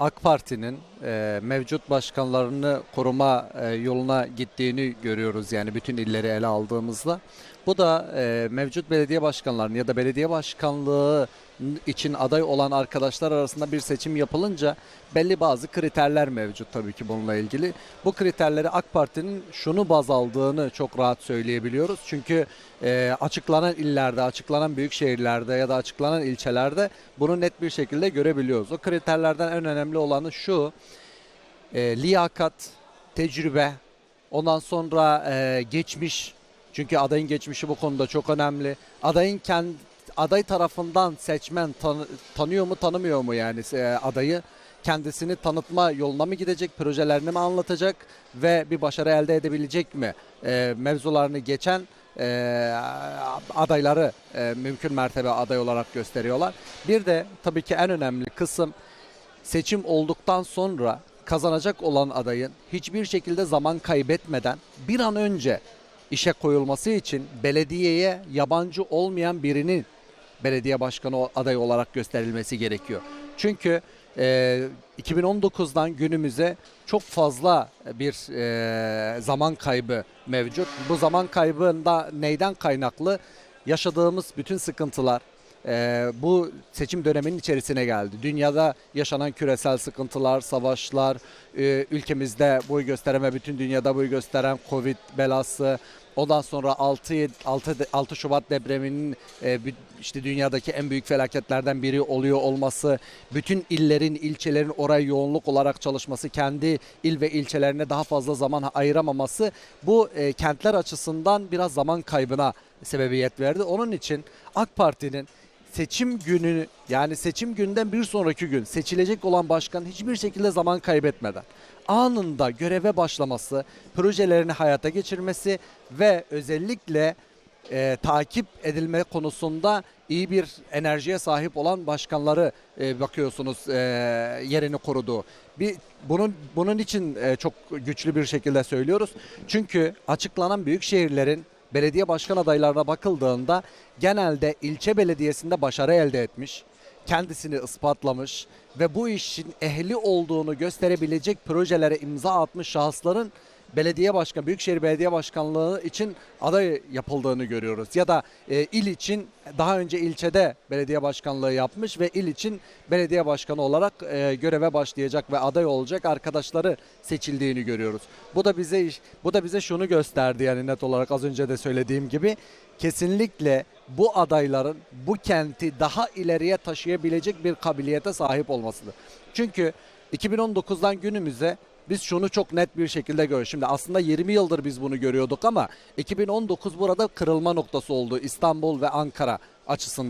AK Parti'nin e, mevcut başkanlarını koruma e, yoluna gittiğini görüyoruz yani bütün illeri ele aldığımızda. Bu da e, mevcut belediye başkanlarının ya da belediye başkanlığı için aday olan arkadaşlar arasında bir seçim yapılınca belli bazı kriterler mevcut tabii ki bununla ilgili. Bu kriterleri AK Parti'nin şunu baz aldığını çok rahat söyleyebiliyoruz. Çünkü e, açıklanan illerde, açıklanan büyük şehirlerde ya da açıklanan ilçelerde bunu net bir şekilde görebiliyoruz. O kriterlerden en önemli olanı şu, e, liyakat, tecrübe, ondan sonra e, geçmiş. Çünkü adayın geçmişi bu konuda çok önemli. Adayın kendi aday tarafından seçmen tanı- tanıyor mu tanımıyor mu yani e, adayı kendisini tanıtma yoluna mı gidecek, projelerini mi anlatacak ve bir başarı elde edebilecek mi? E, mevzularını geçen e, adayları e, mümkün mertebe aday olarak gösteriyorlar. Bir de tabii ki en önemli kısım seçim olduktan sonra kazanacak olan adayın hiçbir şekilde zaman kaybetmeden bir an önce işe koyulması için belediyeye yabancı olmayan birinin belediye başkanı adayı olarak gösterilmesi gerekiyor. Çünkü e, 2019'dan günümüze çok fazla bir e, zaman kaybı mevcut. Bu zaman kaybında neyden kaynaklı? Yaşadığımız bütün sıkıntılar, e, bu seçim döneminin içerisine geldi. Dünyada yaşanan küresel sıkıntılar, savaşlar, e, ülkemizde boy gösteren ve bütün dünyada boy gösteren Covid belası, ondan sonra 6, 6, 6 Şubat depreminin e, işte dünyadaki en büyük felaketlerden biri oluyor olması, bütün illerin, ilçelerin oraya yoğunluk olarak çalışması, kendi il ve ilçelerine daha fazla zaman ayıramaması bu e, kentler açısından biraz zaman kaybına sebebiyet verdi. Onun için AK Parti'nin seçim günü yani seçim günden bir sonraki gün seçilecek olan başkan hiçbir şekilde zaman kaybetmeden anında göreve başlaması, projelerini hayata geçirmesi ve özellikle e, takip edilme konusunda iyi bir enerjiye sahip olan başkanları e, bakıyorsunuz e, yerini koruduğu. Bir bunun bunun için e, çok güçlü bir şekilde söylüyoruz. Çünkü açıklanan büyük şehirlerin belediye başkan adaylarına bakıldığında genelde ilçe belediyesinde başarı elde etmiş, kendisini ispatlamış ve bu işin ehli olduğunu gösterebilecek projelere imza atmış şahısların belediye başkan, büyükşehir belediye başkanlığı için aday yapıldığını görüyoruz. Ya da e, il için daha önce ilçede belediye başkanlığı yapmış ve il için belediye başkanı olarak e, göreve başlayacak ve aday olacak arkadaşları seçildiğini görüyoruz. Bu da bize bu da bize şunu gösterdi yani net olarak az önce de söylediğim gibi kesinlikle bu adayların bu kenti daha ileriye taşıyabilecek bir kabiliyete sahip olmasıdır. Çünkü 2019'dan günümüze biz şunu çok net bir şekilde görüyoruz. Şimdi aslında 20 yıldır biz bunu görüyorduk ama 2019 burada kırılma noktası oldu İstanbul ve Ankara açısından.